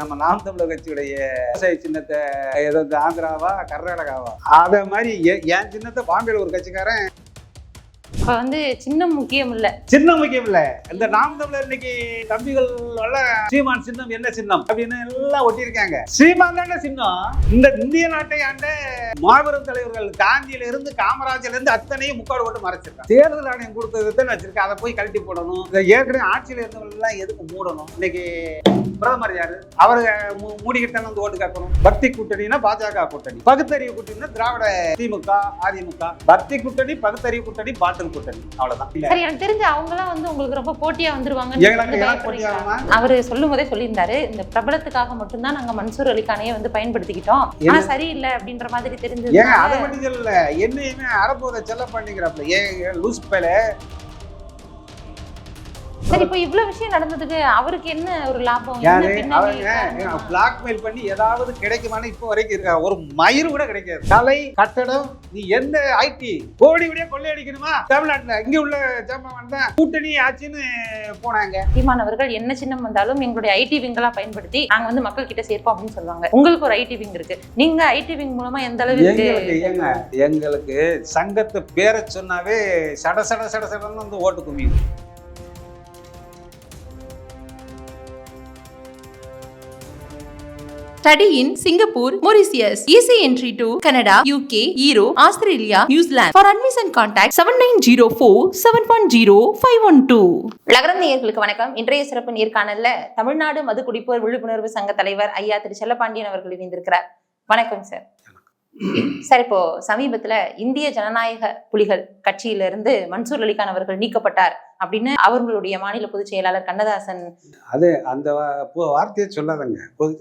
நம்ம நாம் தமிழர் கட்சியுடைய விவசாய சின்னத்தை ஏதாவது ஆந்திராவா கர்நாடகாவா? அதை மாதிரி என் சின்னத்தை பாம்பேல ஒரு கட்சிக்காரன் இப்போ வந்து சின்னம் முக்கியம் இல்ல. சின்னம் முக்கியம் இல்ல. இந்த நாம் தமிழர் இன்னைக்கு தம்பிகள் எல்லாம் சீமான் சின்னம் என்ன சின்னம் அப்படின்னு எல்லாம் ஒட்டியிருக்காங்க. சீமான் தானே சின்னம். இந்த இந்திய நாட்டை ஆண்ட மாபெரும் தலைவர்கள் காந்தியில இருந்து காமராஜர்ல இருந்து அத்தனையும் முக்காடு போட்டு மறைச்சிருக்காங்க. தேர்தல் ஆணையம் கொடுத்ததுன்னு வச்சிருக்கேன் அதை போய் கழட்டி போடணும். இந்த ஏற்கனவே ஆட்சியில் இருந்தவங்க எல்லாம் எதுக்கு மூடணும்? இன்னைக்கு பிரதமர் யாரு? அவரு மூ- வந்து ஓட்டு கேட்கணும். பக்தி கூட்டணினா பாஜக கூட்டணி. பகுத்தறிவு கூட்டணினா திராவிட திமுக அதிமுக. பக்தி கூட்டணி பகுத்தறிவு கூட்டணி பாட்டல் கூட்டணி அவ்வளவுதான். இல்ல. சரி எனக்கு தெரிஞ்சு அவங்க எல்லாம் வந்து உங்களுக்கு ரொம்ப போட்டியா வந்துருவாங்க? அவரு சொல்லும் போதே சொல்லியிருந்தாரு இந்த பிரபலத்துக்காக மட்டும்தான் நாங்க மன்சூர் அலிகானையே வந்து பயன்படுத்திக்கிட்டோம். ஆனா? சரியில்லை அப்படின்ற மாதிரி ஏங்க தெரிஞ்சது அதை மட்டும் சொல்லல என்னையுமே அறப்போத செல்ல பண்ணிக்கிறப்ப ஏன் லூஸ் பேல சரி இப்போ இவ்வளவு விஷயம் நடந்ததுக்கு அவருக்கு என்ன ஒரு லாபம்? அவங்க? பிளாக்மெயில் பண்ணி? ஏதாவது கிடைக்குமான்னு இப்போ வரைக்கும் இருக்கா ஒரு மயிர் கூட கிடைக்காது. கலை கட்டடம் நீ எந்த ஐடி கோடி கோடியா கொள்ளையடிக்கணுமா? தமிழ்நாட்டுல. இங்க உள்ள ஜாமான் தான் கூட்டணி ஆச்சுன்னு போனாங்க. சீமானவர்கள் என்ன சின்னம் வந்தாலும் எங்களுடைய ஐடி விங்களா பயன்படுத்தி நாங்க வந்து மக்கள் கிட்ட சேர்ப்போம் அப்படின்னு சொல்லுவாங்க. உங்களுக்கு ஒரு ஐடி விங் இருக்கு. நீங்க ஐடி விங் மூலமா எந்த அளவுக்கு எங்களுக்கு சங்கத்து பேரை சொன்னாவே சட சட சட சடன்னு வந்து ஓட்டு குமியும். Study in Singapore, Mauritius. Easy entry to Canada, UK, Europe, Australia, New Zealand. For admission contact 7904 710 512. லகரம் நேயர்களுக்கு வணக்கம் இன்றைய சிறப்பு நேர்காணல்ல தமிழ்நாடு மது குடிப்போர் விழிப்புணர்வு சங்க தலைவர் ஐயா திரு செல்லப்பாண்டியன் அவர்கள் இணைந்திருக்கிறார் வணக்கம் சார் சார் இப்போ சமீபத்துல இந்திய ஜனநாயக புலிகள் கட்சியில இருந்து மன்சூர் அலிகான் அவர்கள் நீக்கப்பட்டார் அப்படின்னு அவர்களுடைய மாநில பொதுச் செயலாளர் கண்ணதாசன் அது அந்த வார்த்தையை சொல்லாதங்க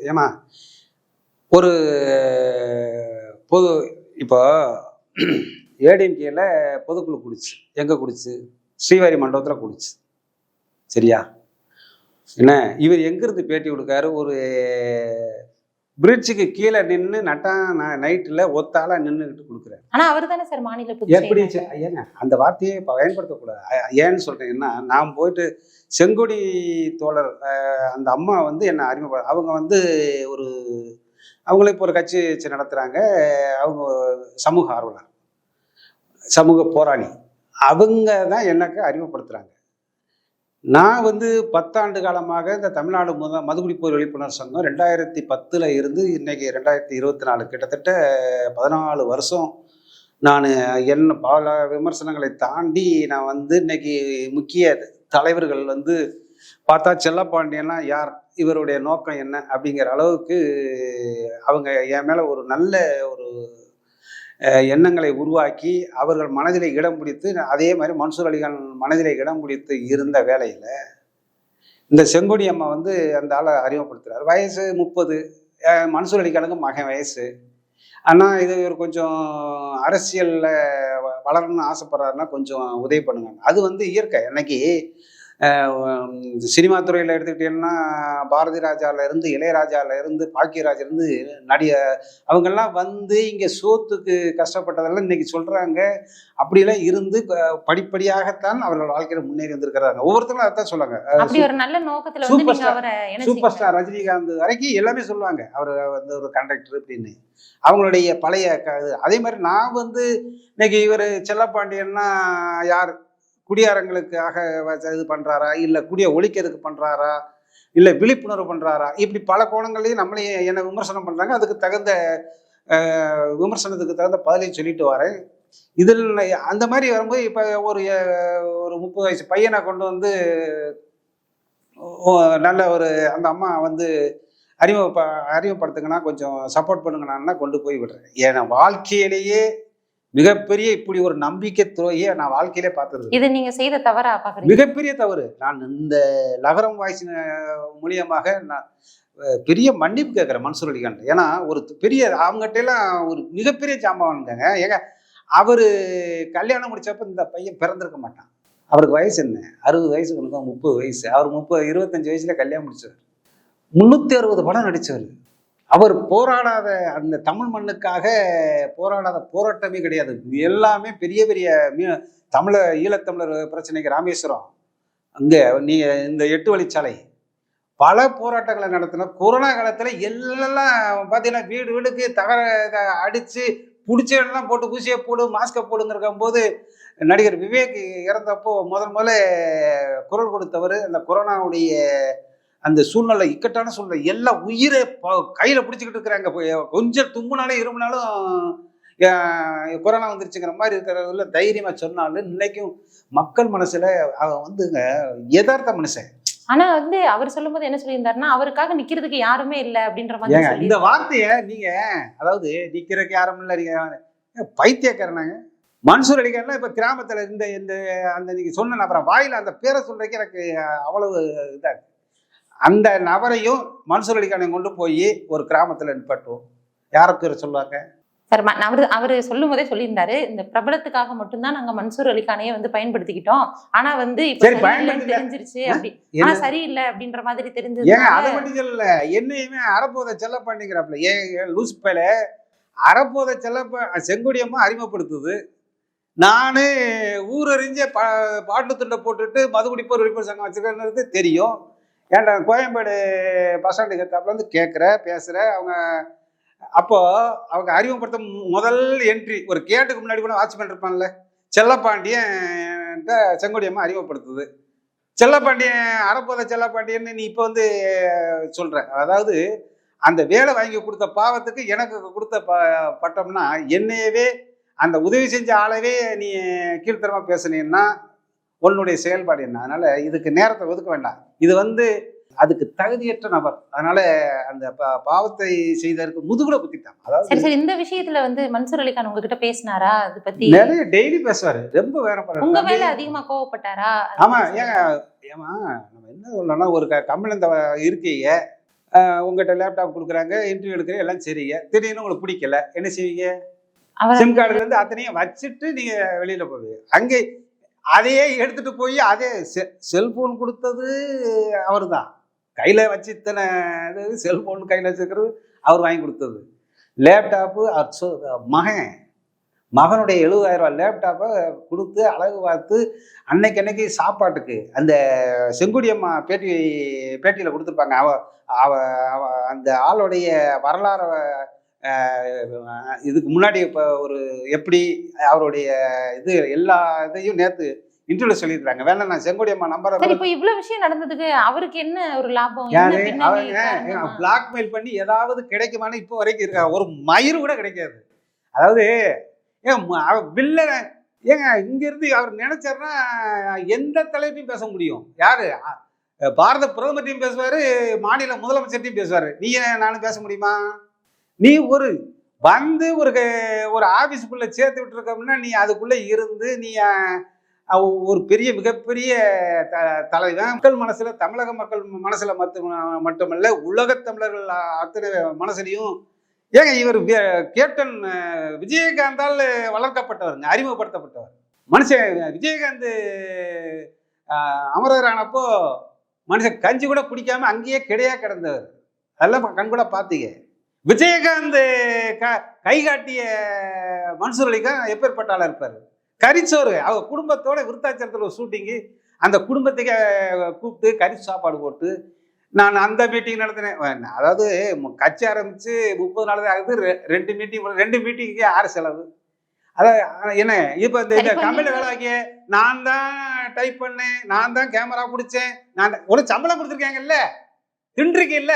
ஏமா ஒரு பொது இப்போ ஏடிஎம்கேல பொதுக்குழு குடிச்சு. எங்கே குடிச்சு? ஸ்ரீவாரி மண்டபத்தில் குடிச்சு. சரியா? என்ன? இவர் எங்கிருந்து பேட்டி கொடுக்காரு? ஒரு பிரிட்ஜுக்கு கீழே நின்று நட்டா நைட்டில் ஒத்தால நின்றுக்கிட்டு கொடுக்குறாரு. ஆனா அவர் தானே சார் மாநில எப்படி ஏங்க அந்த வார்த்தையை இப்போ பயன்படுத்தக்கூடாது. ஏன்னு சொல்றேன்னா நான் போயிட்டு செங்கொடி தோழர் அந்த அம்மா வந்து என்னை அறிமுக அவங்க வந்து ஒரு அவங்களே இப்போ ஒரு கட்சி நடத்துகிறாங்க அவங்க சமூக ஆர்வலர் சமூக போராளி. அவங்க தான் எனக்கு அறிமுகப்படுத்துகிறாங்க நான் வந்து பத்தாண்டு காலமாக இந்த தமிழ்நாடு முத மதுகுடிப்போர் விழிப்புணர்வு சங்கம் ரெண்டாயிரத்தி பத்தில் இருந்து இன்னைக்கு ரெண்டாயிரத்தி இருபத்தி நாலு கிட்டத்தட்ட பதினாலு வருஷம் நான் என்ன பல விமர்சனங்களை தாண்டி நான் வந்து இன்னைக்கு முக்கிய தலைவர்கள் வந்து பார்த்தா செல்லப்பாண்டியன்லாம் யார்? இவருடைய நோக்கம் என்ன அப்படிங்கிற அளவுக்கு அவங்க என் மேலே ஒரு நல்ல ஒரு எண்ணங்களை உருவாக்கி அவர்கள் மனதில் இடம் பிடித்து அதே மாதிரி மன்சூர் அலிகான் மனதிலே இடம் பிடித்து இருந்த வேலையில் இந்த செங்கொடி அம்மா வந்து அந்த ஆளை அறிமுகப்படுத்துறாரு. வயசு முப்பது. மன்சூர் அலிகானுக்கு மகன் வயசு. ஆனால் இது இவர் கொஞ்சம் அரசியலில் வளரணும்னு ஆசைப்படுறாருன்னா கொஞ்சம் உதவி பண்ணுங்க. அது வந்து இயற்கை. இன்னைக்கு சினிமா துறையில் எடுத்துக்கிட்டீங்கன்னா பாரதி ராஜால இருந்து இளையராஜால இருந்து பாக்கியராஜ் இருந்து நடிக அவங்கெல்லாம் வந்து இங்கே சோத்துக்கு கஷ்டப்பட்டதெல்லாம் இன்னைக்கு சொல்றாங்க. அப்படியெல்லாம் இருந்து படிப்படியாகத்தான் அவர்கள் வாழ்க்கையில முன்னேறி வந்திருக்கிறாங்க. ஒவ்வொருத்தரும் அதான் சொல்லுவாங்க அப்படி ஒரு நல்ல நோக்கத்துல வந்து super star. Super star Rajinikanth வரைக்கும் எல்லாமே சொல்லுவாங்க. அவர் வந்து ஒரு கண்டக்டர் அப்படின்னு. அவங்களுடைய பழைய. அதே மாதிரி நான் வந்து இன்னைக்கு இவர் செல்லப்பாண்டியன்னா யார்? குடியாரங்களுக்காக இது பண்ணுறாரா இல்லை குடிய ஒழிக்கிறதுக்கு பண்ணுறாரா இல்லை விழிப்புணர்வு பண்ணுறாரா இப்படி பல கோணங்களையும் நம்மளையும் என்னை விமர்சனம் பண்ணுறாங்க அதுக்கு தகுந்த விமர்சனத்துக்கு தகுந்த பதிலையும் சொல்லிட்டு வரேன். இதில் அந்த மாதிரி வரும்போது இப்போ ஒரு ஒரு முப்பது வயசு பையனை கொண்டு வந்து நல்ல ஒரு அந்த அம்மா வந்து அறிமுக அறிமுகப்படுத்துங்கன்னா கொஞ்சம் சப்போர்ட் பண்ணுங்கண்ணா கொண்டு போய் விடுறேன். ஏன்னா வாழ்க்கையிலேயே மிகப்பெரிய இப்படி ஒரு நம்பிக்கை துறையை நான் வாழ்க்கையிலே பார்த்தது இது நீங்க செய்த தவறா பாக்குறீங்க மிகப்பெரிய தவறு. நான் இந்த லகரம் வாய்ஸ் மூலியமாக நான் பெரிய மன்னிப்பு கேட்குறேன் மன்சூர் அலிகான் ஏன்னா ஒரு பெரிய அவங்ககிட்ட எல்லாம் ஒரு மிகப்பெரிய ஜாமான்ங்க ஏங்க அவரு கல்யாணம் முடிச்சப்ப இந்த பையன் பிறந்திருக்க மாட்டான். அவருக்கு வயசு என்ன? அறுபது வயசு உனக்கு முப்பது வயசு. அவர் முப்பது இருபத்தஞ்சு வயசுல கல்யாணம் முடிச்சவர் முன்னூத்தி அறுபது படம் நடிச்சவர் அவர் போராடாத அந்த தமிழ் மண்ணுக்காக போராடாத போராட்டமே கிடையாது. எல்லாமே பெரிய பெரிய மீ- தமிழ ஈழத்தமிழர் பிரச்சனைக்கு ராமேஸ்வரம். அங்கே நீ இந்த எட்டு வழிச்சாலை. பல போராட்டங்களை நடத்தினோம் கொரோனா காலத்தில் எல்லாம் பார்த்தீங்கன்னா வீடு வீடுக்கு தகர அடித்து பிடிச்ச இடம்லாம் போட்டு ஊசியை போடு மாஸ்கை போடுங்கிற போது நடிகர் விவேக் இறந்தப்போ முதல் முதல்ல குரல் கொடுத்தவர். அந்த கொரோனாவுடைய அந்த சூழ்நிலை இக்கட்டான சூழ்நிலை. எல்லாம் உயிரை கையில பிடிச்சிக்கிட்டு இருக்கிறாங்க. கொஞ்சம் தும்முனாலும் இருமுனாலும் அஹ், கொரோனா வந்துருச்சுங்கிற மாதிரி இருக்கிறதுல தைரியமா சொன்னாலும் இன்னைக்கும் மக்கள் மனசுல அவன் வந்துங்க யதார்த்த மனுஷன் ஆனா வந்து அவர் சொல்லும்போது என்ன சொல்லியிருந்தாருன்னா அவருக்காக நிக்கிறதுக்கு யாருமே இல்ல அப்படின்ற மாதிரி இந்த. வார்த்தைய நீங்க அதாவது நிக்கிறதுக்கு யாரும் இல்ல நீங்க பைத்தியக்காரனாங்க. மன்சூர் அலிகார்லாம் இப்ப கிராமத்துல இந்த இந்த அந்த நீங்க சொன்ன நபரை வாயில அந்த பேரை சொல்றதுக்கு எனக்கு அவ்வளவு இதா இருக்கு. அந்த நபரையும் மன்சூர் அலிகானை கொண்டு போய் ஒரு கிராமத்துல நிப்பாட்டுவோம். யாரை பேர் சொல்லுவாங்க? சார் அவரு அவரு சொல்லும் போதே சொல்லியிருந்தாரு. இந்த பிரபலத்துக்காக மட்டும்தான் நாங்க மன்சூர் அலிகானையே வந்து பயன்படுத்திக்கிட்டோம். ஆனா வந்து இப்ப தெரிஞ்சிருச்சு அப்படி. ஆனா சரியில்லை அப்படின்ற மாதிரி ஏன்? தெரிஞ்சது அதை மட்டும் சொல்லல. என்னையுமே அறப்போதை செல்ல பண்ணிக்கிறாப்ல ஏன் ஏன் லூஸ் பேல அறப்போதை செல்ல செங்கொடியம்மா அறிமுகப்படுத்துது. நானு ஊரறிஞ்ச பா பாட்டு துண்டை போட்டுட்டு மதுகுடிப்போர் ஒழிப்போர் சங்கம் வச்சிருக்கிறது தெரியும். ஏன்டா கோயம்பேடு பஸ் ஸ்டாண்டுக்கு ஏத்தாப்புல கேட்குற பேசுகிற அவங்க அப்போது அவங்க அறிமுகப்படுத்த முதல் என்ட்ரி ஒரு கேட்டுக்கு முன்னாடி கூட வாட்ச்மேன் இருப்பான்ல செல்லப்பாண்டியன் செங்கோடியம்மா அறிமுகப்படுத்துது. செல்லப்பாண்டியன் அறப்போத செல்லப்பாண்டியன்னு நீ இப்போ வந்து சொல்கிற அதாவது அந்த வேலை வாங்கி கொடுத்த பாவத்துக்கு எனக்கு கொடுத்த ப பட்டம்னா என்னையவே அந்த உதவி செஞ்ச ஆளவே நீ கீழ்த்தரமாக பேசுனீன்னா உன்னுடைய செயல்பாடு என்ன? அதனால இதுக்கு நேரத்தை ஒதுக்க வேண்டாம். இது வந்து அதுக்கு தகுதியற்ற நபர். அதனால அந்த பாவத்தை செய்ததற்கு முதுகுல குத்திட்டான். அதாவது சரி சரி. இந்த விஷயத்துல வந்து மன்சூர் அலிகான் உங்ககிட்ட பேசினாரா? அது பத்தி நிறைய டெய்லி பேசுவாரு. ரொம்ப வேற உங்க மேல அதிகமா கோவப்பட்டாரா? ஆமா ஏங்க ஏமா நம்ம என்ன சொல்லணும்னா ஒரு கம்பெனி இந்த இருக்கீங்க உங்ககிட்ட லேப்டாப் கொடுக்குறாங்க இன்டர்வியூ எடுக்கிறீங்க எல்லாம் சரிங்க. திடீர்னு உங்களுக்கு பிடிக்கல. என்ன செய்வீங்க? சிம் கார்டுல இருந்து அத்தனையும் வச்சுட்டு நீங்க வெளியில போவீங்க. அங்கே அதையே எடுத்துட்டு போய் அதே செல்போன் கொடுத்தது அவர் தான் கையில வச்சு இத்தனை இது செல்போன் கையில வச்சிருக்கிறது அவர் வாங்கி கொடுத்தது. லேப்டாப்பு மகன். மகனுடைய எழுபதாயிரம் ரூபாய் லேப்டாப்பை கொடுத்து அழகு பார்த்து அன்னைக்கு அன்னைக்கு சாப்பாட்டுக்கு அந்த செங்குடியம்மா பேட்டி பேட்டியில் கொடுத்துருப்பாங்க. அவ அவ அவ அந்த ஆளுடைய வரலாறு இதுக்கு முன்னாடி இப்போ ஒரு எப்படி அவருடைய இது எல்லா இதையும் நேற்று இன்டர்வியூ சொல்லியிருக்காங்க வேணா நான் செங்கோடியம்மா நம்பரை சரி இப்போ இவ்வளவு விஷயம் நடந்ததுக்கு அவருக்கு என்ன ஒரு லாபம்? அவங்க? பிளாக்மெயில் பண்ணி ஏதாவது கிடைக்குமான்னு இப்போ வரைக்கும் இருக்கா? ஒரு மயிர் கூட கிடைக்காது. அதாவது ஏன் வில்லன் ஏங்க இங்க இருந்து அவர் நினைச்சாருன்னா எந்த தலைவரையும் பேச முடியும். யாரு? பாரத பிரதமர்ட்டையும் பேசுவாரு மாநில முதலமைச்சர்ட்டையும் பேசுவாரு. நீ நானும் பேச முடியுமா? நீ ஒரு வந்து ஒரு க- ஒரு ஆபீஸ்க்குள்ள சேர்த்து விட்டுருக்கோம்னா நீ அதுக்குள்ளே இருந்து நீ ஒரு பெரிய மிகப்பெரிய த- தலைவன். மக்கள் மனசில் தமிழக மக்கள் மனசில் மட்டும் மட்டுமல்ல உலகத் தமிழர்கள் அத்தனை மனசுலையும் ஏங்க இவர் கேப்டன் விஜயகாந்தால் வளர்க்கப்பட்டவருங்க அறிமுகப்படுத்தப்பட்டவர். மனுஷன் விஜயகாந்த் அமரர் ஆனப்போ மனுஷன் கஞ்சி கூட குடிக்காமல் அங்கேயே கிடையா கிடந்தவர். அதெல்லாம் கண்கூட பார்த்தீங்க விஜயகாந்த் க கை காட்டிய மன்சூர் அலிகான் எப்பேற்பட்ட இருப்பார்? கரிச்சோறு. அவங்க குடும்பத்தோட விருத்தாச்சலத்தில் ஒரு ஷூட்டிங்கு அந்த குடும்பத்துக்கு கூப்பிட்டு கறி சாப்பாடு போட்டு நான் அந்த மீட்டிங் நடத்தினேன். அதாவது கட்சி ஆரம்பிச்சு முப்பது நாள் தான் ஆகுது. ரெண்டு மீட்டிங் ரெண்டு மீட்டிங்க்கு ஆறு செலவு. அதான் என்ன இப்போ இந்த நீங்க- வேலை வாங்கிய நான் தான் டைப் பண்ணேன். நான் தான் கேமரா பிடிச்சேன். நான் ஒரு சம்பளம் கொடுத்துருக்காங்கல்ல? தின்றுக்கீல்ல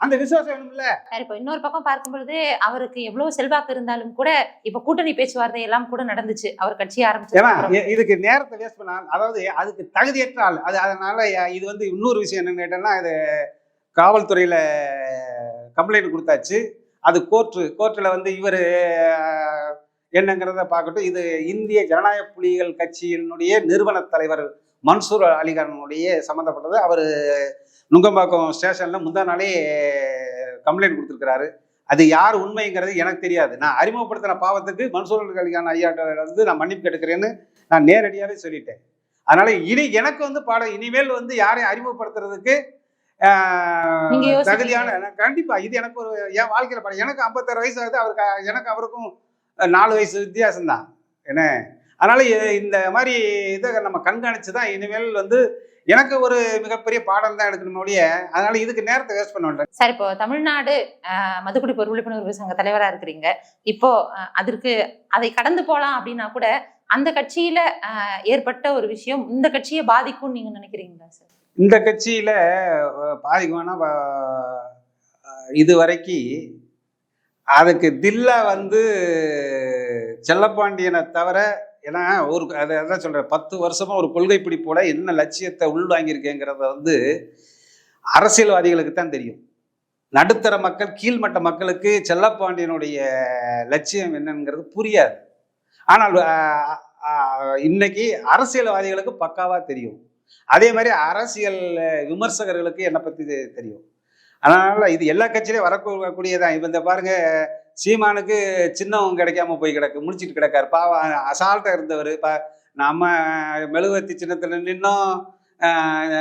அந்த விசுவாசம் வேணும்ல. சரி இப்போ இன்னொரு பக்கம் பார்க்கும் பொழுது அவருக்கு எவ்வளவு செல்வாக்கு இருந்தாலும் கூட இப்ப கூட்டணி பேச்சுவார்த்தை எல்லாம் கூட நடந்துச்சு. அவர் கட்சி ஆரம்பிச்சு இதுக்கு நேரத்தை வேஸ்ட் பண்ண அதாவது அதுக்கு தகுதியற்ற ஆள் அது அதனால இது வந்து இன்னொரு விஷயம் என்னன்னு கேட்டேன்னா இது காவல்துறையில கம்ப்ளைண்ட் கொடுத்தாச்சு. அது கோர்ட்டு கோர்ட்டில் வந்து இவர் என்னங்கிறத பார்க்கட்டும் இது இந்திய ஜனநாயக புலிகள் கட்சியினுடைய நிறுவன தலைவர் மன்சூர் அலிகானுடைய சம்மந்தப்பட்டது அவர் நுங்கம்பாக்கம் ஸ்டேஷன்ல முந்தா நாளே கம்ப்ளைண்ட் கொடுத்துருக்கிறாரு. அது யார் உண்மைங்கிறது எனக்கு தெரியாது. நான் அறிமுகப்படுத்தின பாவத்துக்கு மன்சூர் அலிகான் ஐயாட்ட வந்து நான் மன்னிப்பு கேட்டுக்கிறேன்னு நான் நேரடியாகவே சொல்லிட்டேன். அதனால இனி எனக்கு வந்து பாடம் இனிமேல் வந்து யாரையும் அறிமுகப்படுத்துறதுக்கு. தகுதியான கண்டிப்பா இது எனக்கு ஒரு என் வாழ்க்கையில பாடம். எனக்கு ஐம்பத்தாறு வயசு ஆகுது அவருக்கு எனக்கு அவருக்கும் நாலு வயசு வித்தியாசம் தான் என்ன? அதனால இந்த மாதிரி இதை நம்ம கண்காணிச்சு தான் இனிமேல் வந்து எனக்கு ஒரு மிகப்பெரிய பாடம் தான் எடுக்கணும் ஒழிய அதனால இதுக்கு நேரத்தை வேஸ்ட் பண்ண வேண்டாம். சார் இப்போ தமிழ்நாடு ஆஹ், மதுக்குடிப்போர் விழிப்புணர்வு சங்க தலைவரா இருக்கிறீங்க. இப்போ அதற்கு அதை கடந்து போலாம் அப்படின்னா கூட அந்த கட்சியில ஏற்பட்ட ஒரு விஷயம் இந்த கட்சியை பாதிக்கும்னு நீங்க நினைக்கிறீங்களா சார்? இந்த கட்சியில அஹ், பாதிக்கு வேணா வ- அஹ், இது வரைக்கும் அதுக்கு தில்லா வந்து செல்லப்பாண்டியனை தவிர ஏன்னா ஒரு அதை அதான் சொல்கிறேன் பத்து வருஷமாக ஒரு கொள்கை பிடிப்போட என்ன லட்சியத்தை உள்வாங்கியிருக்கேங்கிறத வந்து அரசியல்வாதிகளுக்கு தான் தெரியும். நடுத்தர மக்கள் கீழ்மட்ட மக்களுக்கு செல்லப்பாண்டியனுடைய லட்சியம் என்னங்கிறது புரியாது. ஆனால் இன்னைக்கு அரசியல்வாதிகளுக்கு பக்காவாக தெரியும். அதே மாதிரி அரசியல் விமர்சகர்களுக்கு என்னை பற்றி தெரியும். அதனால் இது எல்லா கட்சியிலையும் வரக்கூடியதான் இப்போ இந்த பாருங்கள் சீமானுக்கு சின்னம் கிடைக்காம போய் கிடக்கு முடிச்சிட்டு கிடக்காரு. பாவம் அசால்ட்டா இருந்தவர். பா நம்ம மெழுகுவர்த்தி சின்னத்துல நின்னோம்.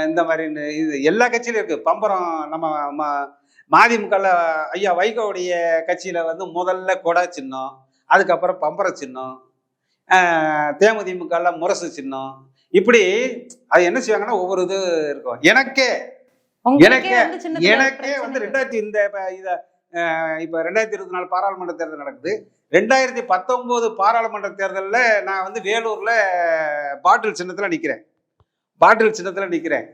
இந்த மாதிரி இது எல்லா கட்சியிலும் இருக்கு. பம்பரம் நம்ம ம- மதிமுகல ஐயா வைகோவுடைய கட்சியில வந்து முதல்ல கொடை சின்னம் அதுக்கப்புறம் பம்பர சின்னம் ஆஹ் தேமுதிமுகல முரசு சின்னம். இப்படி அது என்ன செய்வாங்கன்னா ஒவ்வொரு இது இருக்கும். எனக்கே எனக்கே- எனக்கே வந்து. ரெண்டாயிரத்தி இந்த இப்ப இத இப்போ ரெண்டாயிரத்தி இருபத்தி நாலு பாராளுமன்ற தேர்தல் நடக்குது. ரெண்டாயிரத்தி பத்தொம்போது பாராளுமன்ற தேர்தலில் நான் வந்து வேலூரில் பாட்டில் சின்னத்தில் நிற்கிறேன் பாட்டில் சின்னத்தில் நிற்கிறேன்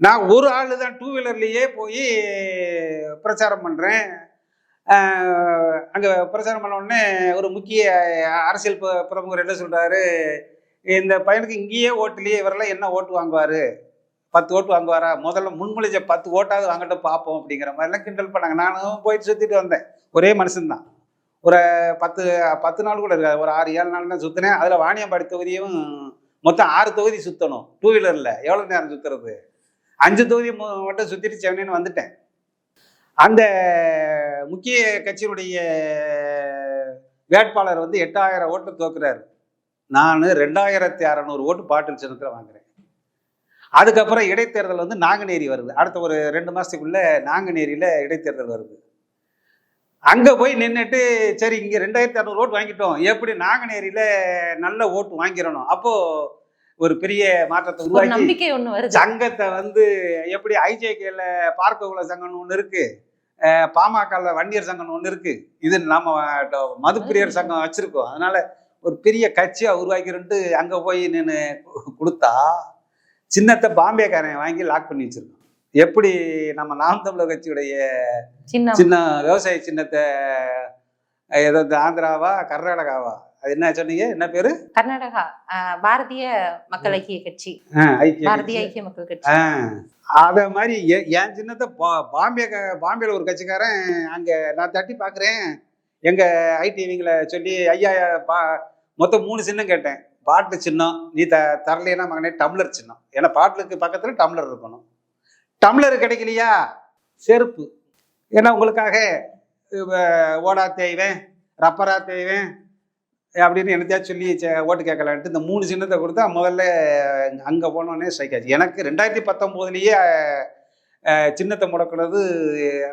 நான் ஒரு ஆளு தான் டூ வீலர்லேயே போய் பிரச்சாரம் பண்ணுறேன் அங்கே பிரச்சாரம் பண்ண உடனே ஒரு முக்கிய அரசியல் பிரமுகர் என்ன சொல்கிறாரு இந்த பையனுக்கு இங்கேயே ஓட்டுலேயே இவரெல்லாம் என்ன ஓட்டு வாங்குவார்? பத்து ஓட்டு வாங்குவாரா? முதல்ல முன்மொழிஞ்ச பத்து ஓட்டாவது வாங்கிட்டு பார்ப்போம் அப்படிங்கிற மாதிரிலாம் கிண்டல் பண்ணாங்க. நானும் போயிட்டு சுத்திட்டு வந்தேன். ஒரே மனுஷன்தான். ஒரு பத்து பத்து நாள் கூட இருக்காது. ஒரு ஆறு ஏழு நாள் தான் சுத்தினேன். அதுல வாணியம்பாடி தொகுதியும் மொத்தம் ஆறு தொகுதி சுத்தணும். டூ வீலர்ல எவ்வளவு நேரம் சுத்துறது? அஞ்சு தொகுதி மட்டும் சுத்திட்டு சென்னைன்னு வந்துட்டேன். அந்த முக்கிய கட்சியினுடைய வேட்பாளர் வந்து எட்டாயிரம் ஓட்டு தோக்குறாரு. நான் ரெண்டாயிரத்தி அறநூறு ஓட்டு பாட்டில் சின்னத்தில் வாங்குறேன். அதுக்கப்புறம் இடைத்தேர்தல் வந்து நாங்குநேரி வருது. அடுத்த ஒரு ரெண்டு மாசத்துக்குள்ள நாங்குநேரியில இடைத்தேர்தல் வருது. அங்க போய் நின்றுட்டு சரி இங்க ரெண்டாயிரத்தி அறநூறு ஓட்டு வாங்கிட்டோம். எப்படி நாங்குநேரியில நல்ல ஓட்டு வாங்கிடணும் அப்போ ஒரு பெரிய மாற்றத்தை உருவாக்கி நம்பிக்கை ஒண்ணு வருது. சங்கத்தை வந்து எப்படி ஐஜேகேல பார்க்க குல சங்கம்னு ஒன்று இருக்கு. பாமகல வன்னியர் சங்கம்னு ஒன்று இருக்கு. இது நம்ம ட- மதுப்பிரியர் சங்கம் வச்சிருக்கோம். அதனால ஒரு பெரிய கட்சியா உருவாக்கிட்டு அங்க போய் நின்று கொடுத்தா சின்னத்தை பாம்பேக்காரன் வாங்கி லாக் பண்ணி வச்சிருக்கோம் எப்படி நம்ம நாம் தமிழர் கட்சியுடைய சின்ன சின்ன விவசாய சின்னத்தை ஏதோ ஆந்திராவா கர்நாடகாவா? அது என்ன சொன்னீங்க? என்ன பேரு? கர்நாடகா பாரதிய மக்கள் ஐக்கிய கட்சி. பாரதிய. ஐக்கிய மக்கள் கட்சி. அத மாதிரி என் சின்னத்தை பாம்பே பாம்பேல ஒரு கட்சிக்காரன் அங்க நான் தட்டி பாக்குறேன். எங்க ஐடிவிங்களை சொல்லி ஐயா மொத்தம் மூணு சின்னம் கேட்டேன். பாட்டு சின்னம் நீ த தரலைன்னா மகனே டம்ளர் சின்னம். ஏன்னா பாட்டிலுக்கு பக்கத்தில் டம்ளர் இருக்கணும். டம்ளர் கிடைக்கலையா? செருப்பு. ஏன்னா உங்களுக்காக ஓடா தேய்வேன் ரப்பரா தேய்வேன் அப்படின்னு என்னத்தையா சொல்லி சே- ஓட்டு கேட்கலான்ட்டு இந்த மூணு சின்னத்தை கொடுத்தா முதல்ல அங்கே போனோடனே ஸ்ட்ரைக் ஆச்சு. எனக்கு ரெண்டாயிரத்தி பத்தொம்போதுலேயே சின்னத்தை முடக்கிறது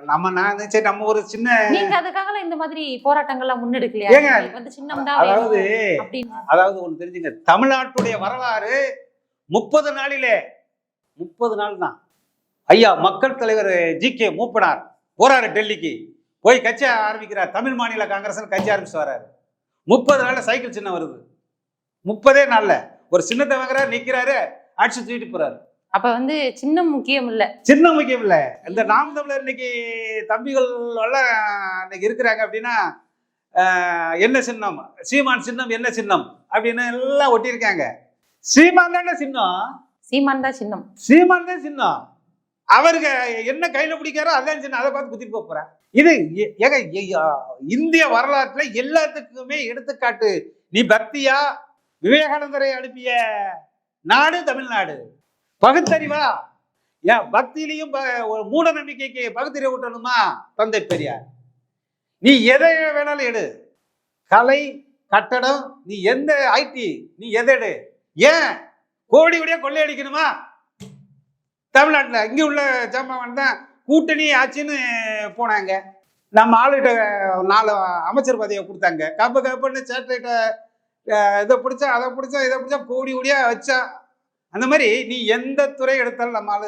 நம்ம நான் சரி நம்ம ஒரு சின்ன நீங்க அதுக்காக இந்த மாதிரி போராட்டங்கள்லாம் முன்னெடுக்கலையா? ஏங்க, வந்து சின்னம் தான் அதாவது அதாவது ஒன்று தெரிஞ்சுங்க. தமிழ்நாட்டுடைய வரலாறு முப்பது நாளிலே முப்பது நாள் தான் ஐயா மக்கள் தலைவர் ஜி. கே. மூப்பனார் போறாரு டெல்லிக்கு. போய் கட்சி ஆரம்பிக்கிறார். தமிழ் மாநில காங்கிரஸ் கட்சி ஆரம்பிச்சு வராரு. முப்பது நாள்ல சைக்கிள் சின்னம் வருது. முப்பதே நாள்ல. ஒரு சின்னத்தை வாங்குறாரு நிக்கிறாரு அடிச்சு தூக்கிட்டு போறாரு. அப்ப வந்து சின்னம் முக்கியம் இல்ல. சின்ன முக்கியம் இல்ல. இந்த நாம் தமிழர் இன்னைக்கு தம்பிகள் எல்லாம் இன்னைக்கு இருக்கிறாங்க அப்படின்னா என்ன சின்னம்? சீமான் சின்னம் என்ன சின்னம்? அப்படின்னு எல்லாம் ஒட்டியிருக்காங்க. சீமான் தானே சின்னம்? சீமான் தான் சின்னம். சீமான் தான் சின்னம். அவருக்கு என்ன கையில பிடிக்காரோ அதான் சின்னம். அதை பார்த்து குத்திட்டு போறேன் இது ஆ, இந்திய வரலாற்றுல எல்லாத்துக்குமே எடுத்துக்காட்டு. நீ பக்தியா? விவேகானந்தரை அனுப்பிய நாடு தமிழ்நாடு. பகுத்தறிவா? ஏன் பக்தியிலையும் ஒரு மூட நம்பிக்கைக்கு பகுத்தறிவு விட்டணுமா தந்தை பெரியார். நீ எதை வேணாலும் எடு. கலை கட்டடம் நீ எந்த ஐடி நீ எதை எடு. ஏன்? கோடி கோடியா கொள்ளையடிக்கணுமா? தமிழ்நாட்டில் இங்கே உள்ள ஜாமான் தான் கூட்டணி ஆச்சுன்னு போனாங்க. நம்ம ஆளுகிட்ட நாலு அமைச்சர் பதவியை கொடுத்தாங்க. கப்பு கப்புன்னு சேட்டலைட்டை இதை பிடிச்சா அதை பிடிச்சா இதை பிடிச்சா கோடி கோடியா வச்சா அந்த மாதிரி நீ எந்த துறை எடுத்தாலும் நம்மளால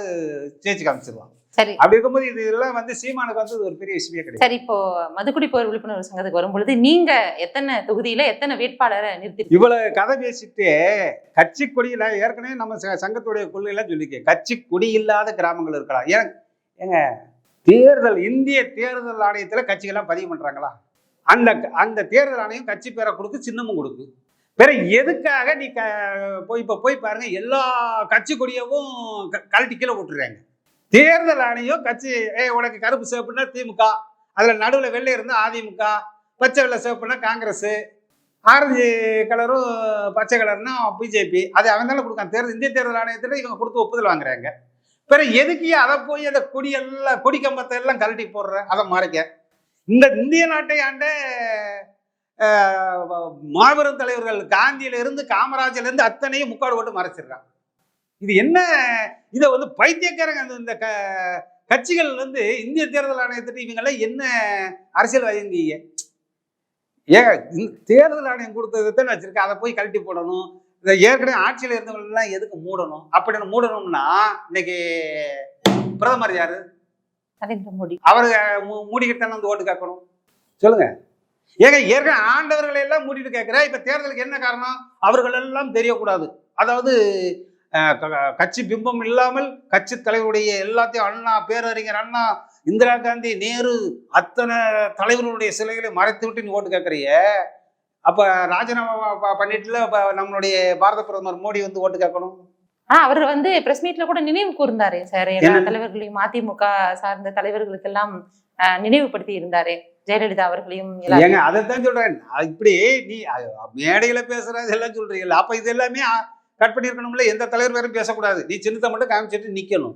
ஜெயிச்சு காமிச்சிருவான். சரி. அப்படி இருக்கும்போது இது எல்லாம் வந்து சீமானுக்கு வந்து ஒரு பெரிய விஷயமே கிடையாது. சரி இப்போ மதுக்குடிப்போர் விழிப்புணர்வு சங்கத்துக்கு வரும்பொழுது நீங்க எத்தனை தொகுதியில எத்தனை வேட்பாளரை நிறுத்தி இவ்வளவு கதை பேசிட்டு கட்சி கொடியில ஏற்கனவே நம்ம சங்கத்துடைய கொள்கையெல்லாம் சொல்லிக்க கட்சி கொடி இல்லாத கிராமங்கள் இருக்கலாம். ஏன் ஏங்க தேர்தல் இந்திய தேர்தல் ஆணையத்துல கட்சிகள்லாம் பதிவு பண்றாங்களா? அந்த அந்த தேர்தல் ஆணையம் கட்சி பேரை கொடுக்கு சின்னமும் கொடுக்கு. வேற எதுக்காக நீ க போய் இப்போ போய் பாருங்க எல்லா கட்சி கொடியவும் க- கழட்டி கீழே விட்டுறாங்க தேர்தல் ஆணையம் கட்சி ஏய் உனக்கு கருப்பு சேப்புன்னா திமுக அதுல நடுவில் வெள்ளை இருந்தா அதிமுக பச்சை வெள்ளை சேப்புனா காங்கிரஸ் ஆரஞ்சு கலரும் பச்சை கலர்னா பிஜேபி அது அவன் தானே கொடுக்கான் தேர்தல் இந்திய தேர்தல் ஆணையத்தில் இவங்க கொடுத்து ஒப்புதல் வாங்குறாங்க. பிற எதுக்கு அதை போய் அந்த கொடியெல்லாம் கொடி கம்பத்தை எல்லாம் கழட்டி போடுற? அதை மறைக்க. இந்த இந்திய நாட்டை ஆண்ட மாபெரும் தலைவர்கள் காந்தியில இருந்து காமராஜர்ல இருந்து அத்தனையும் முக்காடு போட்டு மறைச்சிடுறான் இது என்ன இதை வந்து பைத்தியக்காரங்க இந்த க- கட்சிகள் வந்து இந்திய தேர்தல் ஆணையத்திட்டு இவங்கெல்லாம் என்ன அரசியல்வாதிங்க ஏன் இந்த தேர்தல் ஆணையம் கொடுத்ததை தான் வச்சிருக்க அதை போய் கழட்டி போடணும். இந்த ஏற்கனவே ஆட்சியில் இருந்தவங்களெல்லாம் எதுக்கு மூடணும்? அப்படின்னு மூடணும்னா இன்னைக்கு பிரதமர் யாரு? நரேந்திர மோடி. அவர் மூடிக்கிட்டு தானே வந்து ஓட்டு கேட்கணும். சொல்லுங்க. ஏங்க ஏற்கனவே ஆண்டவர்களை எல்லாம் மூடிட்டு கேட்கிற இப்ப தேர்தலுக்கு என்ன காரணம்? அவர்கள் எல்லாம் தெரியக்கூடாது. அதாவது கட்சி பிம்பம் இல்லாமல் கட்சி தலைவருடைய எல்லாத்தையும் அண்ணா பேரறிஞர் அண்ணா இந்திரா காந்தி நேரு அத்தனை தலைவர்களுடைய சிலைகளை மறைத்து விட்டு நீ ஓட்டு கேட்கறிய? அப்ப ராஜினாமா பண்ணிட்டுல நம்மளுடைய பாரத பிரதமர் மோடி வந்து ஓட்டு கேட்கணும்? ஆனா அவர் வந்து பிரஸ் மீட்ல கூட நினைவு கூர்ந்தாரு சார். எல்லா? தலைவர்களையும் அதிமுக சார்ந்த தலைவர்களுக்கெல்லாம் ஆஹ், நினைவுபடுத்தி இருந்தாரு. ஜெயலலிதா அவர்களையும் ஏங்க அதைத்தான் சொல்றேன். இப்படி நீ மேடையில பேசுறது எல்லாம் சொல்றீங்கல்ல அப்ப இது எல்லாமே கட் பண்ணிருக்கணும்ல எந்த தலைவர் வேறும் பேசக்கூடாது. நீ சின்னத்தை மட்டும் காமிச்சிட்டு நிக்கணும்.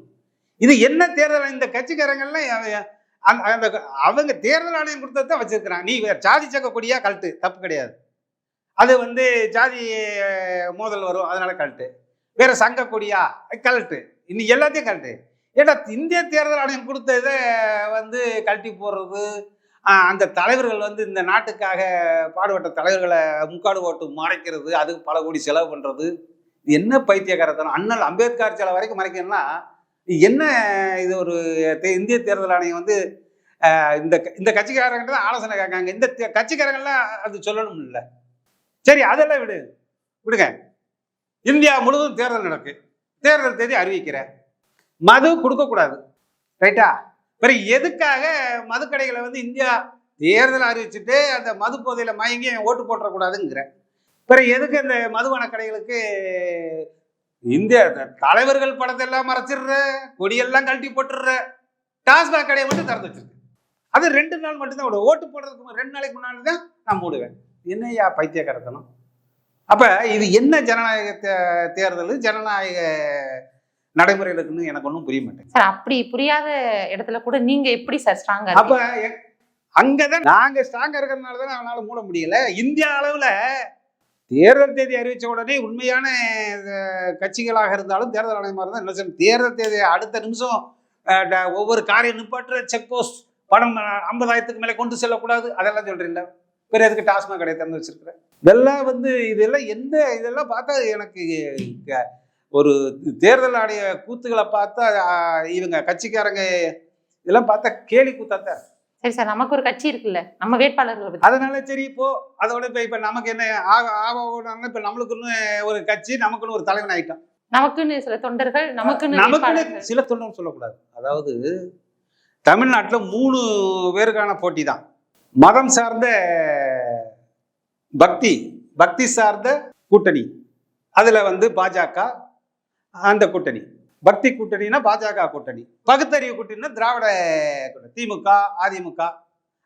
இது என்ன தேர்தல் இந்த கட்சிக்காரங்கள்லாம் அந்த- அந்த அவங்க தேர்தல் ஆணையம் கொடுத்ததான் வச்சிருக்கிறான் நீ வேற ஜாதி சக்க கொடியா கழட்டு. தப்பு கிடையாது. அது வந்து ஜாதி மோதல் வரும் அதனால கழட்டு. வேற சங்க கொடியா கழட்டு. இன்னும் எல்லாத்தையும் கழட்டு. ஏன்னா இந்திய தேர்தல் ஆணையம் கொடுத்த இதை வந்து கழட்டி போடுறது அந்த தலைவர்கள் வந்து இந்த நாட்டுக்காக பாடுபட்ட தலைவர்களை முக்காடு ஓட்டு மறைக்கிறது அதுக்கு பல கோடி செலவு பண்ணுறது என்ன பைத்தியகாரத்தனம் அண்ணல் அம்பேத்கர் சில வரைக்கும் மறைக்கணும்னா என்ன இது ஒரு தே- இந்திய தேர்தல் ஆணையம் வந்து இந்த க- இந்த கட்சிக்காரங்கிட்ட தான் ஆலோசனை கேட்காங்க. இந்த கட்சிக்காரங்கள்லாம் அது சொல்லணும் இல்லை. சரி அதெல்லாம் விடு. விடுங்க. இந்தியா முழுவதும் தேர்தல் நடக்கு. தேர்தல் தேதி அறிவிக்கிற. மது கொடுக்கக்கூடாது. ரைட்டா? பிறகு எதுக்காக மதுக்கடைகளை வந்து இந்தியா தேர்தல் அறிவிச்சுட்டு அந்த மது போதையில் மயங்கி ஓட்டு போட்டுறக்கூடாதுங்கிற? பிறகு எதுக்கு இந்த மதுவன கடைகளுக்கு இந்திய தலைவர்கள் படத்தை எல்லாம் மறைச்சிடுற கொடியெல்லாம் கழட்டி போட்டுடுற டாஸ்மாக் கடையை மட்டும் திறந்து வச்சிருக்கு. அது ரெண்டு நாள் மட்டும்தான் விடுவோம் ஓட்டு போடுறதுக்கு ரெண்டு நாளைக்கு முன்னாடி தான் நான் மூடுவேன் என்னய்யா பைத்தியக்காரத்தனம்? அப்போ இது என்ன ஜனநாயக தே- தேர்தல்? ஜனநாயக நடைமுறையில் இருக்குன்னு எனக்கு ஒன்றும் புரிய மாட்டேங்குது. சார் அப்படி புரியாத இடத்துல கூட நீங்க எப்படி சார் ஸ்ட்ராங்கா அப்ப அங்கதான் நாங்க ஸ்ட்ராங்கா இருக்கிறதுனால தான் அவனால மூட முடியல. இந்தியா அளவுல தேர்தல் தேதி அறிவிச்ச உடனே உண்மையான கட்சிகளாக இருந்தாலும் தேர்தல் ஆணையமாக இருந்தால் என்ன செய்யணும் தேர்தல் தேதி அடுத்த நிமிஷம் ஒவ்வொரு காரியம் நிப்பாட்டுற செக் போஸ்ட் பணம் ஐம்பதாயிரத்துக்கு மேலே கொண்டு செல்லக்கூடாது. அதெல்லாம் சொல்றீங்களா? பிற எதுக்கு டாஸ்மாக் கடையை திறந்து வச்சிருக்கிறேன் இதெல்லாம் வந்து இதெல்லாம் எந்த இதெல்லாம் பார்த்தா எனக்கு ஒரு தேர்தல் ஆணைய கூத்துகளை பார்த்தா இவங்க கட்சிக்காரங்க இதெல்லாம் பார்த்தா கேலி கூத்தாத்தான் சரி சார் நமக்கு ஒரு கட்சி இருக்குல்ல நம்ம வேட்பாளர்களை அதனால சரி இப்போ அதோட இப்ப இப்ப நமக்கு என்ன ஆக ஆக இப்ப நம்மளுக்குன்னு ஒரு கட்சி நமக்குன்னு ஒரு தலைவன் ஆயிட்டான். நமக்குன்னு சில தொண்டர்கள் நமக்குன்னு நமக்குன்னு. சில தொண்டர் சொல்லக்கூடாது. அதாவது தமிழ்நாட்டுல மூணு பேருக்கான போட்டி தான். மதம் சார்ந்த பக்தி பக்தி சார்ந்த கூட்டணி. அதுல வந்து பாஜக அந்த கூட்டணி. பக்தி கூட்டணினா பாஜக கூட்டணி. பகுத்தறிவு கூட்டணினா திராவிட கூட்டணி. திமுக அதிமுக.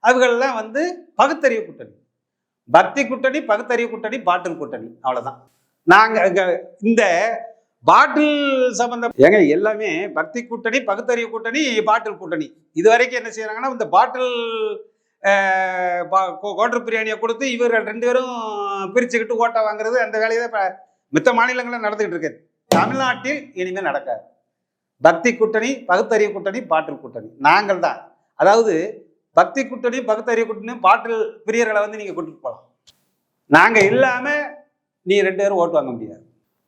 அவர்கள்லாம் வந்து பகுத்தறிவு கூட்டணி. பக்தி கூட்டணி பகுத்தறிவு கூட்டணி பாட்டில் கூட்டணி. அவ்வளோதான் நாங்கள் இந்த பாட்டில் சம்பந்தம் ஏங்க எல்லாமே பக்தி கூட்டணி பகுத்தறிவு கூட்டணி பாட்டில் கூட்டணி. இது வரைக்கும் என்ன செய்யறாங்கன்னா இந்த பாட்டில் பா- கோ- கோட்டர் பிரியாணியை கொடுத்து இவர்கள் ரெண்டு பேரும் பிரிச்சுக்கிட்டு ஓட்டை வாங்குறது அந்த வேலையை தான் இப்ப மித்த மாநிலங்களில் நடந்துகிட்டு இருக்குது தமிழ்நாட்டில் இனிமேல் நடக்காது. பக்தி கூட்டணி பகுத்தறிவு கூட்டணி பாட்டில் கூட்டணி. நாங்கள் தான். அதாவது பக்தி கூட்டணி பகுத்தறிவு கூட்டணி பாட்டில் பிரியர்களை வந்து நீங்க கூட்டிட்டு போகலாம் நாங்க இல்லாம நீ ரெண்டு பேரும் ஓட்டு வாங்க முடியாது.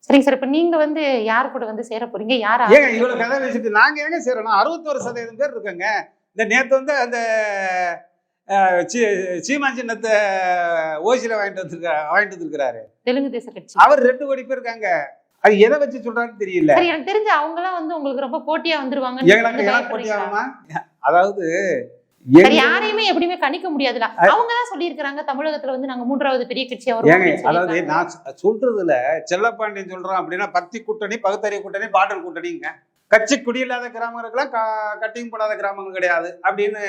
சரிங்க சார் இப்ப நீங்க வந்து யார் கூட வந்து சேர போறீங்க? யார் ஏங்க இவ்வளவு கதை வச்சுட்டு நாங்க எங்க செய்யறோம் அறுபத்தோரு சதவீதம் பேர் இருக்கோங்க. இந்த நேத்து வந்து அந்த அஹ், சீ- சீமான் சின்னத்தை ஓசியில வாங்கிட்டு வந்திருக்கா வாங்கிட்டு வந்திருக்கிறாரு. தெலுங்கு தேச கட்சி. அவர் ரெண்டு கோடி பேர் இருக்காங்க. அது எதை வச்சு சொல்றாருன்னு தெரியல. எனக்கு தெரிஞ்ச அவங்க எல்லாம் வந்து உங்களுக்கு ரொம்ப போட்டியா வந்துருவாங்க அதாவது யாரையுமே எப்படியுமே கணிக்க முடியாதுல அவங்க தான் சொல்லியிருக்காங்க தமிழகத்துல வந்து நாங்க மூன்றாவது பெரிய கட்சியா வருவோம் அதாவது நான் சொல்றதுல செல்லப்பாண்டியன் சொல்றோம் அப்படின்னா பத்தி கூட்டணி பகுத்தறிவு கூட்டணி பாடல் கூட்டணிங்க. கட்சி குடியில்லாத கிராமங்களுக்கெல்லாம் க- கட்டியும் போடாத கிராமங்கள் கிடையாது அப்படின்னு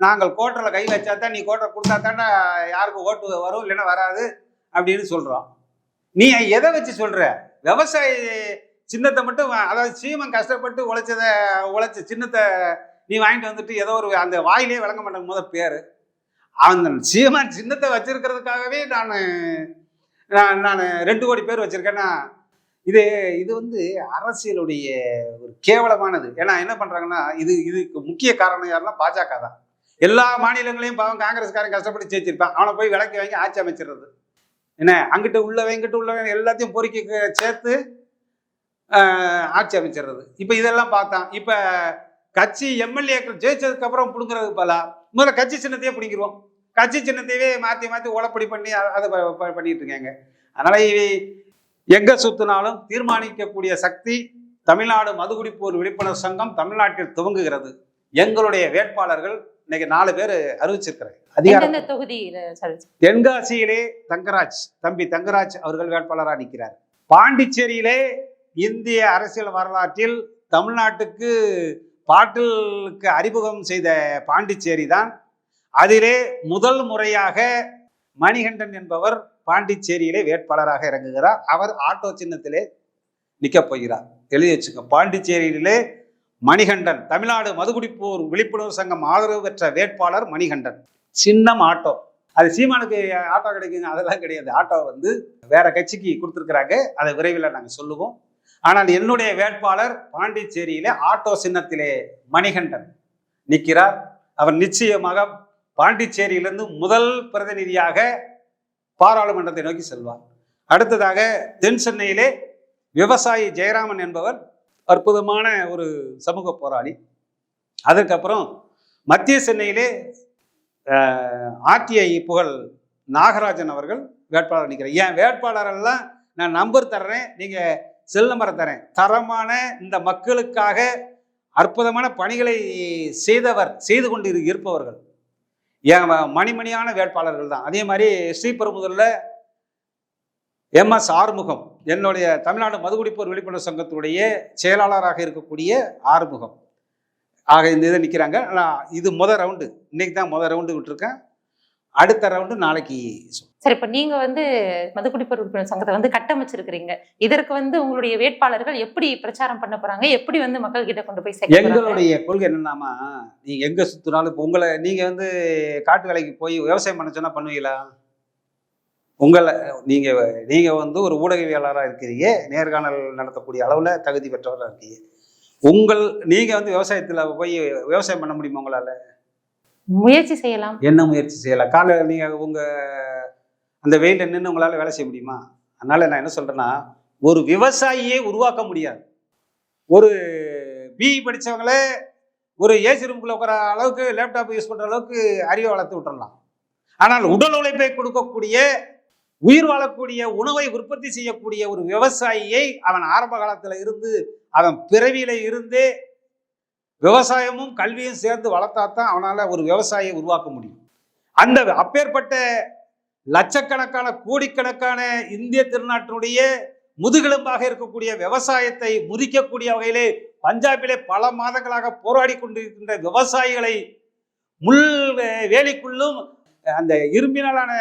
நாங்கள் கோட்டரில் கை வச்சா தான் நீ கோட்டரை கொடுத்தா தாண்டா யாருக்கு ஓட்டு வரும் இல்லைன்னா வராது அப்படின்னு சொல்றோம். நீ எதை வச்சு சொல்ற? விவசாயி சின்னத்தை மட்டும் அதாவது சீமன் கஷ்டப்பட்டு உழைச்சத உழைச்ச சின்னத்தை நீ வாங்கிட்டு வந்துட்டு ஏதோ ஒரு அந்த வாயிலே விளங்க மாட்டேங்க போத பேர். அந்த சீமான் சின்னத்தை வச்சிருக்கிறதுக்காகவே நான் நான் நான் ரெண்டு கோடி பேர் வச்சுருக்கேன்னா இது இது வந்து அரசியலுடைய ஒரு கேவலமானது. ஏன்னா என்ன பண்ணுறாங்கன்னா இது இதுக்கு முக்கிய காரணம் யாருன்னா பாஜக தான். எல்லா மாநிலங்களையும் பாவம் காங்கிரஸ்காரன் கஷ்டப்பட்டு ஜெயிச்சிருப்பான். அவனை போய் விளக்கி வாங்கி ஆட்சி அமைச்சிடுறது. என்ன அங்கிட்ட உள்ளவன் இங்கிட்டு உள்ளவன் எல்லாத்தையும் பொறுக்கி சேர்த்து ஆட்சி அமைச்சிடுறது. இப்போ இதெல்லாம் பார்த்தான் இப்போ கட்சி எம்எல்ஏக்கள் ஜெயிச்சதுக்கு அப்புறம் பிடுங்குறது பல முதல்ல கட்சி சின்னத்தையே பிடிங்கிருவோம். கட்சி சின்னத்தையே மாற்றி மாற்றி ஓலப்படி பண்ணி அதை பண்ணிட்டு இருக்காங்க. அதனால இவை எங்க சுத்தினாலும் தீர்மானிக்கக்கூடிய சக்தி தமிழ்நாடு மதுகுடிப்போர் விழிப்புணர்வு சங்கம் தமிழ்நாட்டில் துவங்குகிறது. எங்களுடைய வேட்பாளர்கள் இன்னைக்கு நாலு பேர் அறிவிச்சிருக்கிறேன் அதிகார தொகுதியில தென்காசியிலே தங்கராஜ் தம்பி தங்கராஜ் அவர்கள் வேட்பாளராக நிற்கிறார் பாண்டிச்சேரியிலே இந்திய அரசியல் வரலாற்றில் தமிழ்நாட்டுக்கு பாட்டிலுக்கு அறிமுகம் செய்த பாண்டிச்சேரி தான். அதிலே முதல் முறையாக மணிகண்டன் என்பவர் பாண்டிச்சேரியிலே வேட்பாளராக இறங்குகிறார். அவர் ஆட்டோ சின்னத்திலே நிற்கப் போகிறார். எழுதி வச்சுக்க. பாண்டிச்சேரியிலே மணிகண்டன். தமிழ்நாடு மதுகுடிப்போர் விழிப்புணர்வு சங்கம் ஆதரவு பெற்ற வேட்பாளர் மணிகண்டன். சின்னம் ஆட்டோ. அது சீமானுக்கு ஆட்டோ கிடைக்குங்க அதெல்லாம் கிடையாது. ஆட்டோ வந்து வேற கட்சிக்கு கொடுத்துருக்குறாங்க. அதை விரைவில் நாங்கள் சொல்லுவோம். ஆனால் என்னுடைய வேட்பாளர் பாண்டிச்சேரியிலே ஆட்டோ சின்னத்திலே மணிகண்டன் நிற்கிறார். அவர் நிச்சயமாக பாண்டிச்சேரியிலிருந்து முதல் பிரதிநிதியாக பாராளுமன்றத்தை நோக்கி செல்வார். அடுத்ததாக தென் சென்னையிலே விவசாயி ஜெயராமன் என்பவர் அற்புதமான ஒரு சமூக போராளி. அதற்கப்புறம் மத்திய சென்னையிலே ஆர்டிஐ புகழ் நாகராஜன் அவர்கள் வேட்பாளர் நிற்கிறார். என் வேட்பாளரெல்லாம் நான் நம்பர் தர்றேன். நீங்கள் செல் நம்பரை தரேன் தரமான இந்த மக்களுக்காக அற்புதமான பணிகளை செய்தவர் செய்து கொண்டு இருப்பவர்கள். என் மணிமணியான வேட்பாளர்கள் தான். அதே மாதிரி ஸ்ரீபெரும்புதூரில் எம் எஸ் ஆறுமுகம் என்னுடைய தமிழ்நாடு மதுகுடிப்போர் விழிப்புணர்வு சங்கத்துடைய செயலாளராக இருக்கக்கூடிய ஆறுமுகம். ஆக இந்த இதை நிற்கிறாங்க நான் இது முத ரவுண்டு இன்னைக்கு தான் முத ரவுண்டு விட்டுருக்கேன். அடுத்த ரவுண்டு நாளைக்கு. சரி இப்ப நீங்க வந்து மதுக்குடிப்பர் உறுப்பினர் சங்கத்தை வந்து கட்டமைச்சிருக்கிறீங்க. இதற்கு வந்து உங்களுடைய வேட்பாளர்கள் எப்படி பிரச்சாரம் பண்ண போறாங்க? எப்படி வந்து மக்கள் கிட்ட கொண்டு போய் சேர்க்க? எங்களுடைய கொள்கை என்னன்னாமா நீங்க எங்க சுத்தினாலும் இப்போ உங்களை நீங்க வந்து காட்டு வேலைக்கு போய் விவசாயம் பண்ண சொன்னா பண்ணுவீங்களா? உங்களை நீங்க நீங்க வந்து ஒரு ஊடகவியலாளராக இருக்கிறீங்க நேர்காணல் நடத்தக்கூடிய அளவுல தகுதி பெற்றவராக இருக்கீங்க. உங்கள் நீங்க வந்து விவசாயத்துல போய் விவசாயம் பண்ண முடியுமா உங்களால? முயற்சி செய்யலாம். என்ன முயற்சி செய்யலாம்? காலை நீங்க உங்க அந்த வெயில நின்று உங்களால வேலை செய்ய முடியுமா? அதனால நான் என்ன சொல்றேன்னா ஒரு விவசாயியே உருவாக்க முடியாது. ஒரு பிஇ படிச்சவங்களே ஒரு ஏசி ரூம்குள்ள உட்கார அளவுக்கு லேப்டாப் யூஸ் பண்ற அளவுக்கு அறிவை வளர்த்து விட்டுறலாம். ஆனால் உடல் உழைப்பை கொடுக்கக்கூடிய உயிர் வாழக்கூடிய உணவை உற்பத்தி செய்யக்கூடிய ஒரு விவசாயியை அவன் ஆரம்ப காலத்தில் இருந்து அவன் பிறவியில இருந்தே விவசாயமும் கல்வியும் சேர்ந்து வளர்த்தாதான் அவனால் ஒரு விவசாயியை உருவாக்க முடியும். அந்த அப்பேற்பட்ட லட்சக்கணக்கான கோடிக்கணக்கான இந்திய திருநாட்டினுடைய முதுகெலும்பாக இருக்கக்கூடிய விவசாயத்தை முறிக்கக்கூடிய வகையிலே பஞ்சாபிலே பல மாதங்களாக போராடி கொண்டிருக்கின்ற விவசாயிகளை முள் வேலைக்குள்ளும் அந்த இரும்பினாலான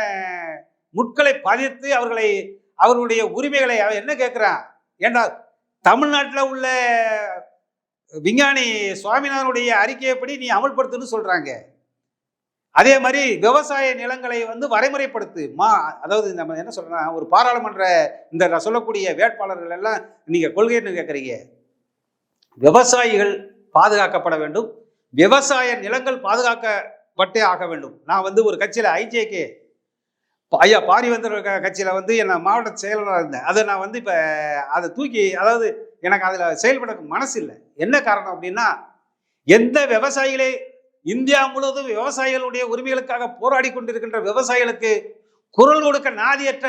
முட்களை பதித்து அவர்களை அவர்களுடைய உரிமைகளை அவன் என்ன கேட்கிறான் ஏண்டா தமிழ்நாட்டில் உள்ள விஞ்ஞானி சுவாமிநாதனுடைய அறிக்கையப்படி நீ அமல்படுத்துன்னு சொல்றாங்க. அதே மாதிரி விவசாய நிலங்களை வந்து வரைமுறைப்படுத்து. மா அதாவது நம்ம என்ன சொல்றோம்னா ஒரு பாராளுமன்ற இந்த நான் சொல்லக்கூடிய வேட்பாளர்கள் எல்லாம் நீங்க கொள்கைன்னு கேட்குறீங்க. விவசாயிகள் பாதுகாக்கப்பட வேண்டும். விவசாய நிலங்கள் பாதுகாக்கப்பட்டே ஆக வேண்டும். நான் வந்து ஒரு கட்சியில் ஐஜேகே ஐயா பாரிவந்தர் க- வந்து என்ன மாவட்ட செயலராக இருந்தேன். அதை நான் வந்து இப்போ அதை தூக்கி அதாவது எனக்கு அதில் செயல்பட மனசு இல்லை. என்ன காரணம் அப்படின்னா எந்த விவசாயிகளே இந்தியா முழுவதும் விவசாயிகளுடைய உரிமைகளுக்காக போராடி கொண்டிருக்கின்ற விவசாயிகளுக்கு குரல் கொடுக்க நாதியற்ற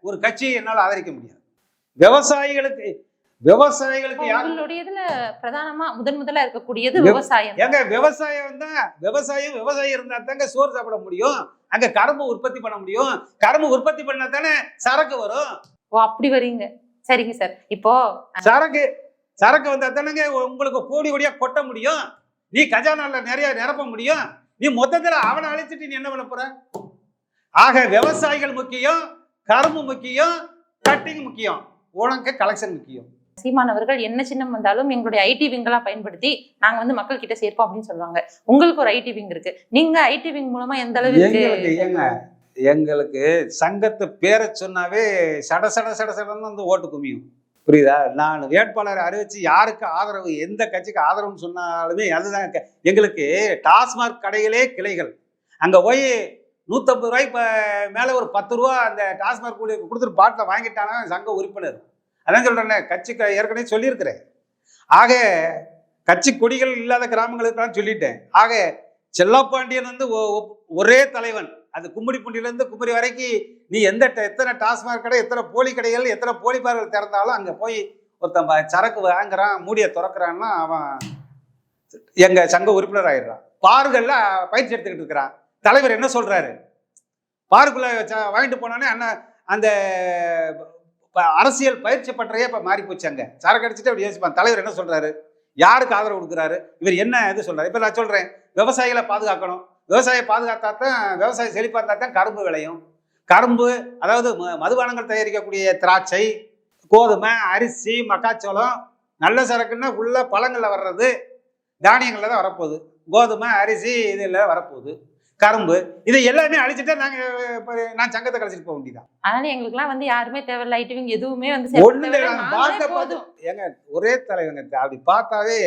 ஒரு கட்சியை என்னால் ஆதரிக்க முடியாது. விவசாயிகளுக்கு விவசாயிகளுக்கு யார் உங்களுடைய இதுல பிரதானமா முதன் முதலா இருக்கக்கூடியது விவசாயம். ஏங்க விவசாயம் தான் விவசாயம் விவசாயம் இருந்தா தாங்க சோறு சாப்பிட முடியும். அங்க கரும்பு உற்பத்தி பண்ண முடியும். கரும்பு உற்பத்தி பண்ணா தானே சரக்கு வரும். ஓ அப்படி வரீங்க. சரிங்க சார். இப்போ சரக்கு சரக்கு வந்தா தானங்க உங்களுக்கு கோடி கோடியா கொட்ட முடியும். நீ கஜானால நிறைய நிரப்ப முடியும். நீ மொத்தத்துல அவனை அழிச்சிட்டு நீ என்ன பண்ண போற? ஆக விவசாயிகள் முக்கியம் கரும்பு முக்கியம் கட்டிங் முக்கியம். உனக்கு கலெக்ஷன் முக்கியம். சீமானவர்கள் என்ன சின்னம் வந்தாலும் எங்களுடைய ஐடி விங்கெல்லாம் பயன்படுத்தி நாங்க வந்து மக்கள் கிட்ட சேர்ப்போம் அப்படின்னு சொல்லுவாங்க. உங்களுக்கு ஒரு ஐடி விங் இருக்கு. நீங்க ஐடி விங் மூலமா எந்த அளவுக்கு எங்களுக்கு ஏங்க எங்களுக்கு சங்கத்து பேரை சொன்னாவே சட சட சட சடன்னு வந்து ஓட்டு குமியும். புரியுதா? நான் வேட்பாளரை அறிவிச்சு யாருக்கு ஆதரவு எந்த கட்சிக்கு ஆதரவுன்னு சொன்னாலுமே அதுதான் எங்களுக்கு டாஸ்மாக் கடைகளே கிளைகள். அங்கே போய் நூற்றம்பது ரூபாய் இப்போ மேலே ஒரு பத்து ரூபா அந்த டாஸ்மாக் கொடுத்துட்டு பாட்டில் வாங்கிட்டாங்கன்னா சங்க உறுப்பினர். அதான் சொல்கிறேன்னே கட்சி ஏற்கனவே சொல்லியிருக்கிறேன். ஆக கட்சி கொடிகள் இல்லாத கிராமங்களுக்கெல்லாம் சொல்லிட்டேன். ஆக செல்லப்பாண்டியன் வந்து ஒ- ஒரே தலைவன். அது கும்படி பூண்டியிலேருந்து குமரி வரைக்கும் நீ எந்த ட- எத்தனை டாஸ்மாக் கடை எத்தனை போலி கடைகள் எத்தனை போலி பார்கள் திறந்தாலும் அங்கே போய் ஒருத்தன் சரக்கு வாங்குறான் மூடியை திறக்கிறான்னா அவன் எங்கள் சங்க உறுப்பினர் ஆயிடுறான். பார்கள்ல பயிற்சி எடுத்துக்கிட்டு இருக்கிறான். தலைவர் என்ன சொல்கிறாரு பார்க்குள்ள வாங்கிட்டு போனானே அண்ணன் அந்த இப்போ அரசியல் பயிற்சி பற்றையே இப்போ மாறி போச்சு சரக்கு அடிச்சுட்டு அப்படி யோசிப்பான். தலைவர் என்ன சொல்கிறாரு யாருக்கு ஆதரவு கொடுக்குறாரு? இவர் என்ன இது சொல்கிறார் இப்போ நான் சொல்கிறேன் விவசாயிகளை பாதுகாக்கணும். விவசாயம் பாதுகாத்தா தான் விவசாயம் செழிப்பாக இருந்தால் தான் கரும்பு விளையும். கரும்பு அதாவது ம- மதுபானங்கள் தயாரிக்கக்கூடிய திராட்சை கோதுமை அரிசி மக்காச்சோளம் நல்ல சரக்குன்னா உள்ள பழங்களில் வர்றது தானியங்களில் தான் வரப்போகுது. கோதுமை அரிசி இதில் வரப்போகுது. கரும்பு இது எல்லாமே அழிச்சிட்டா நாங்க நான் சங்கத்தை கழிச்சிட்டு போக வேண்டியதான் அதனால எங்களுக்கு எல்லாம் வந்து யாருமே தேவையில்ல. ஐடி விங் எதுவுமே வந்து ஒண்ணு பார்த்த போதும். ஏங்க ஒரே தலைவங்க அப்படி பார்த்தாவே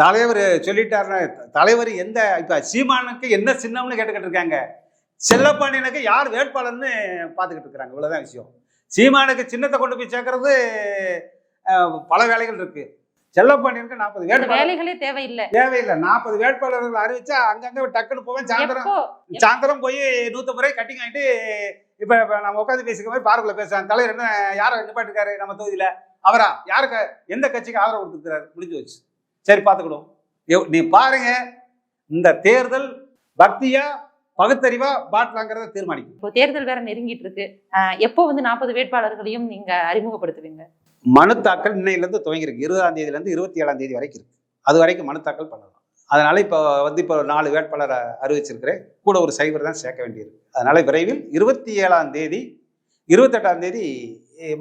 தலைவர் சொல்லிட்டாருன்னா தலைவர் எந்த இப்ப சீமானுக்கு என்ன சின்னம்னு கேட்டுக்கிட்டு இருக்காங்க செல்லப்பாண்டியனுக்கு யார் வேட்பாளர்னு பார்த்துக்கிட்டு இருக்கிறாங்க. இவ்வளவுதான் விஷயம். சீமானுக்கு சின்னத்தை கொண்டு போய் சேர்க்கறது பல வேலைகள் இருக்கு. செல்லப்பாண்டியனுக்கு நாற்பது வேட்பாளர். வேலைகளே தேவையில்லை. தேவையில்லை. நாற்பது வேட்பாளர்கள் அறிவிச்சா அங்கங்க டக்குன்னு போவேன். சாயந்தரம் சாயந்தரம் போய் நூற்றம்பது ரூபாய் கட்டிங் ஆகிட்டு இப்போ நம்ம உட்காந்து பேசிக்க மாதிரி பார்க்கல பேசுறாங்க தலைவர் என்ன யாரை நிப்பாட்டிருக்காரு நம்ம தொகுதியில்? அவரா? யாருக்கு? எந்த கட்சிக்கு ஆதரவு கொடுத்துருக்காரு முடிஞ்சு வச்சு சரி பார்த்துக்கிடுவோம். எவ்- நீ பாருங்க. இந்த தேர்தல் பக்தியா பகுத்தறிவா பாட்டலாங்கிறத தீர்மானிக்கும். இப்போ தேர்தல் வேற நெருங்கிட்டு இருக்கு. எப்போ வந்து நாற்பது வேட்பாளர்களையும் நீங்க அறிமுகப்படுத்துவீங்க? மனு தாக்கல் இன்னையிலேருந்து துவங்கியிருக்கு. இருபதாம் தேதியிலேருந்து இருபத்தி ஏழாம் தேதி வரைக்கும் இருக்கு. அது வரைக்கும் மனு தாக்கல் பண்ணலாம் அதனால் இப்போ வந்து இப்போ நாலு வேட்பாளரை அறிவிச்சிருக்கிறேன். கூட ஒரு சைபர் தான் சேர்க்க வேண்டியிருக்கு. அதனால் விரைவில் இருபத்தி ஏழாம் தேதி இருபத்தெட்டாம் தேதி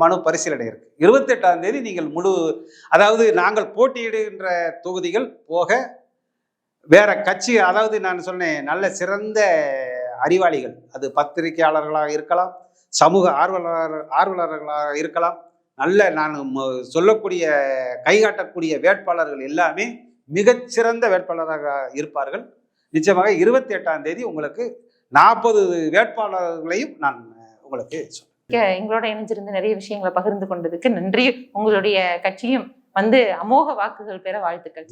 மனு பரிசீலனை இருக்கு. இருபத்தெட்டாம் தேதி நீங்கள் முழு அதாவது நாங்கள் போட்டியிடுகின்ற தொகுதிகள் போக வேற கட்சி அதாவது நான் சொன்னேன் நல்ல சிறந்த அறிவாளிகள். அது பத்திரிகையாளர்களாக இருக்கலாம் சமூக ஆர்வலர் ஆர்வலர்களாக இருக்கலாம் நல்ல நான் சொல்லக்கூடிய கைகாட்டக்கூடிய வேட்பாளர்கள் எல்லாமே மிகச்சிறந்த வேட்பாளராக இருப்பார்கள். நிச்சயமாக இருபத்தி எட்டாம் தேதி உங்களுக்கு நாற்பது வேட்பாளர்களையும் நான் உங்களுக்கு சொல்றேன் எங்களோட இணைஞ்சிருந்து நிறைய விஷயங்களை பகிர்ந்து கொண்டதுக்கு நன்றி. உங்களுடைய கட்சியும் வந்து அமோக வாக்குகள் பெற வாழ்த்துக்கள்.